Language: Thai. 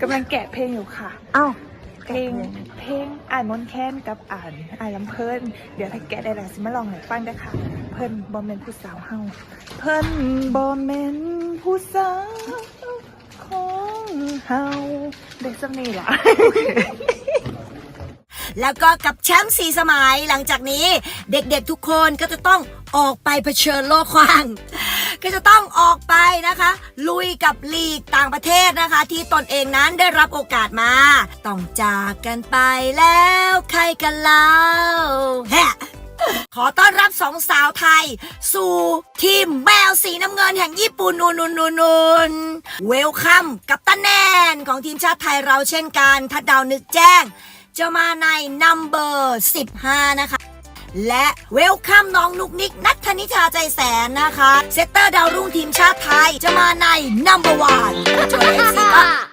กำลังแกะเพลงอยู่ค่ะ อ้าวเพลงเพลงอ่านมนต์แค้นกับอ่านอ่านลำเพิ่นเดี๋ยวถ้าแกะได้แล้วสิมาลองให้ฟังเด้อค่ะ เพิ่นบอมเมนผู้สาวเฮาเพิ่นบอมเมนผู้สาวของเฮาได้สำนีล่ะแล้วก็กับแชมป์สี่สมัยหลังจากนี้ เด็กๆทุกคนก็จะต้องออกไปเผชิญโลกกว้าง ก็จะต้องออกไปนะคะ ลุยกับลีกต่างประเทศนะคะ ที่ตนเองนั้นได้รับโอกาสมา ต้องจากกันไปแล้วใครกันเล่าแฮะขอต้อนรับสองสาวไทย สู่ทีมแมวสีน้ำเงินแห่งญี่ปุ่นนูนนูนนูนนูนเวลคัมกับตันแนนของทีมชาติไทยเราเช่นกัน ทัดดาวนึกแจ้ง จะมาในนัมเบอร์ 15 นะคะ และเวลคัมน้องนุกนิกนัทธนิชาใจแสนนะคะ เซตเตอร์ดาวรุ่งทีมชาติไทยจะมาในนัมเบอร์วันจอยเอฟซีก็